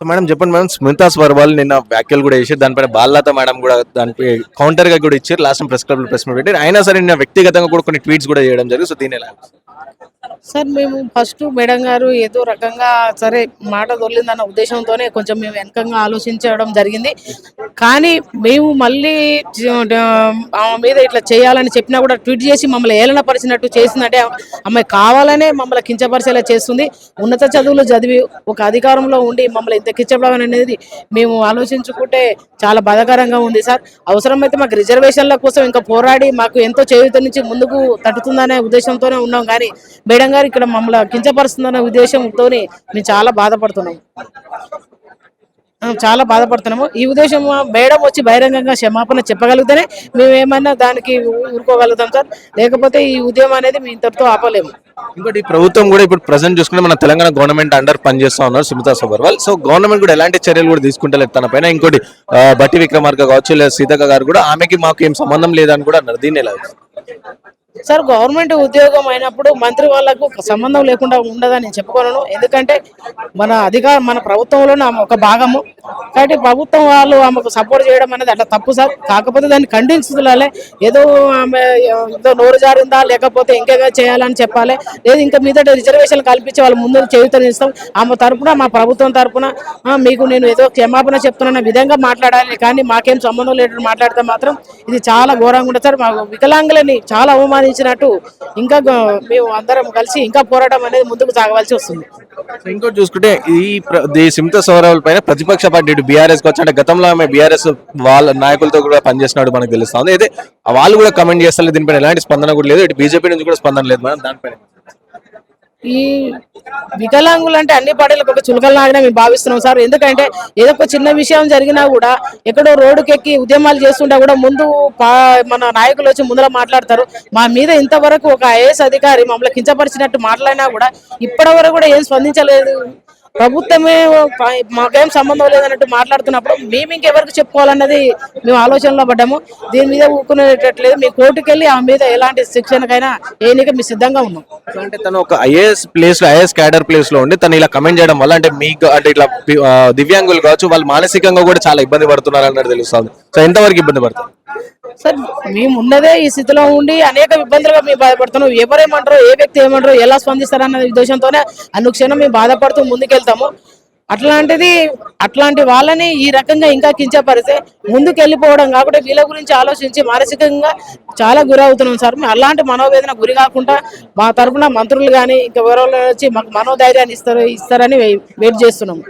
So madam చెప్పండి madam Smita Sabharwal నిన్న వ్యాఖ్యలు కూడా చేసి దానిపైన బాలలత మేడం కూడా దానిపై కౌంటర్గా కూడా ఇచ్చారు. Last press club press meet పెట్టి అయినా సరే నిన్న వ్యక్తిగతంగా కూడా కొన్ని ట్వీట్స్ కూడా చేయడం జరిగింది. సో దీని ఎలా సార్ మేము ఫస్ట్ మేడం గారు ఏదో రకంగా సరే మాట దొరికిందన్న ఉద్దేశంతోనే కొంచెం మేము వెనకంగా ఆలోచించడం జరిగింది. కానీ మేము మళ్ళీ ఆమె మీద ఇట్లా చేయాలని చెప్పినా కూడా ట్వీట్ చేసి మమ్మల్ని ఏలన పరిచినట్టు చేసిందంటే అమ్మాయి కావాలనే మమ్మల్ని కించపరిచేలా చేస్తుంది. ఉన్నత చదువులు చదివి ఒక అధికారంలో ఉండి మమ్మల్ని ఇంత కించపడడం అనేది మేము ఆలోచించుకుంటే చాలా బాధాకరంగా ఉంది సార్. అవసరమైతే మాకు రిజర్వేషన్ల కోసం ఇంకా పోరాడి మాకు ఎంతో చేయూత నుంచి ముందుకు తట్టుతుందనే ఉద్దేశంతోనే ఉన్నాం. కానీ మేడం గారు ఇక్కడ మమ్మల్ని కించపరుస్తుందనే ఉద్దేశంతో మేము చాలా బాధపడుతున్నాం. ఆ, చాలా బాధపడుతున్నాము. ఈ ఉద్దేశం మేడం వచ్చి బహిరంగంగా క్షమాపణ చెప్పగలిగితేనే మేము ఏమన్నా దానికి ఊరుకోగలుగుతాం సార్. లేకపోతే ఈ ఉద్యమం అనేది మేము ఇంతటితో ఆపలేము. ఇంకోటి ప్రభుత్వం కూడా ఇప్పుడు ప్రజెంట్ చూసుకుంటే మన తెలంగాణ గవర్నమెంట్ అండర్ పనిచేస్తా ఉన్నారు సుమితా సబర్వాల్. సో గవర్నమెంట్ కూడా ఎలాంటి చర్యలు కూడా తీసుకుంటలేదు తన పైన. ఇంకోటి బట్టి విక్రమార్క కావచ్చు లేదా సీతక్క గారు కూడా ఆమెకి మాకు ఏం సంబంధం లేదని కూడా అన్నారు. దీన్ని ఎలా? సార్ గవర్నమెంట్ ఉద్యోగం అయినప్పుడు మంత్రి వాళ్ళకు సంబంధం లేకుండా ఉండదని నేను చెప్పుకోను ఎందుకంటే మన అధికార మన ప్రభుత్వంలోనే ఒక భాగము. కాబట్టి ప్రభుత్వం వాళ్ళు ఆమెకు సపోర్ట్ చేయడం అనేది అట్లా తప్పు సార్. కాకపోతే దాన్ని ఖండించాలి ఏదో ఆమె ఏదో నోరు జారిందా లేకపోతే ఇంకేదో చేయాలని చెప్పాలి. లేదు ఇంకా మీద రిజర్వేషన్ కల్పించి వాళ్ళ ముందు చేయుతనిస్తాం ఆమె తరపున మా ప్రభుత్వం తరపున మీకు నేను ఏదో క్షమాపణ చెప్తున్న విధంగా మాట్లాడాలి. కానీ మాకేం సంబంధం లేదని మాట్లాడితే మాత్రం ఇది చాలా ఘోరంగా ఉంటుంది సార్. మాకు వికలాంగులని చాలా అవమానించినట్టు ఇంకా మేము అందరం కలిసి ఇంకా పోరాటం అనేది ముందుకు సాగవలసి వస్తుంది. ఇంకోటి చూసుకుంటే ఈ ప్ర- సౌరవుల పైన ప్రతిపక్ష పార్టీ బీఆర్ఎస్ వచ్చి అంటే గతంలో ఆమె బీఆర్ఎస్ వాళ్ళ నాయకులతో కూడా పనిచేసినట్టు మనకు తెలుస్తుంది. అయితే వాళ్ళు కూడా కమెంట్ చేస్తారు దీనిపైన ఎలాంటి స్పందన కూడా లేదు. ఇటు బీజేపీ నుంచి కూడా స్పందన లేదు మేడం దానిపైన. ఈ వికలాంగులు అంటే అన్ని పార్టీలకు ఒక చులకలాగానే మేము భావిస్తున్నాం సార్. ఎందుకంటే ఏదో ఒక చిన్న విషయం జరిగినా కూడా ఎక్కడో రోడ్డుకెక్కి ఉద్యమాలు చేస్తుంటా కూడా ముందు మన నాయకులు వచ్చి ముందర మాట్లాడతారు. మా మీద ఇంతవరకు ఒక ఐఏఎస్ అధికారి మమ్మల్ని కించపరిచినట్టు మాట్లాడినా కూడా ఇప్పటి వరకు కూడా ఏం స్పందించలేదు. ప్రభుత్వమే మాకేం సంబంధం లేదన్నట్టు మాట్లాడుతున్నప్పుడు మేము ఇంకెవరికి చెప్పుకోవాలన్నది మేము ఆలోచనలో పడ్డాము. దీని మీద ఊరుకునేటట్లేదు మీ కోర్టుకు వెళ్ళి ఆ మీద ఎలాంటి శిక్షణకైనా ఏనిక మీ సిద్ధంగా ఉన్నాం. అంటే తను ఒక ఐఏఎస్ ప్లేస్లో ఐఏఎస్ క్యాడర్ ప్లేస్లో ఉండి తను ఇలా కమెంట్ చేయడం వల్ల అంటే మీకు అంటే ఇట్లా దివ్యాంగులు కావచ్చు వాళ్ళు మానసికంగా కూడా చాలా ఇబ్బంది పడుతున్నారు అన్నట్టు తెలుస్తుంది. సో ఎంతవరకు ఇబ్బంది పడతారు? సార్ మేము ఉన్నదే ఈ స్థితిలో ఉండి అనేక ఇబ్బందులుగా మేము బాధపడుతున్నాం. ఎవరేమంటారు ఏ వ్యక్తి ఏమంటారు ఎలా స్పందిస్తారన్న ఉద్దేశంతోనే అనుక్షణం మేము బాధపడుతూ ముందుకెళ్తాము. అట్లాంటిది అట్లాంటి వాళ్ళని ఈ రకంగా ఇంకా కించపరిస్తే ముందుకు వెళ్ళిపోవడం కాకుండా వీళ్ళ గురించి ఆలోచించి మానసికంగా చాలా గురవుతున్నాం సార్. మేము అలాంటి మనోవేదన గురి కాకుండా మా తరపున మంత్రులు కానీ ఇంకా ఎవరో వచ్చి మాకు మనోధైర్యాన్ని ఇస్తారు ఇస్తారని వెయిట్ చేస్తున్నాం.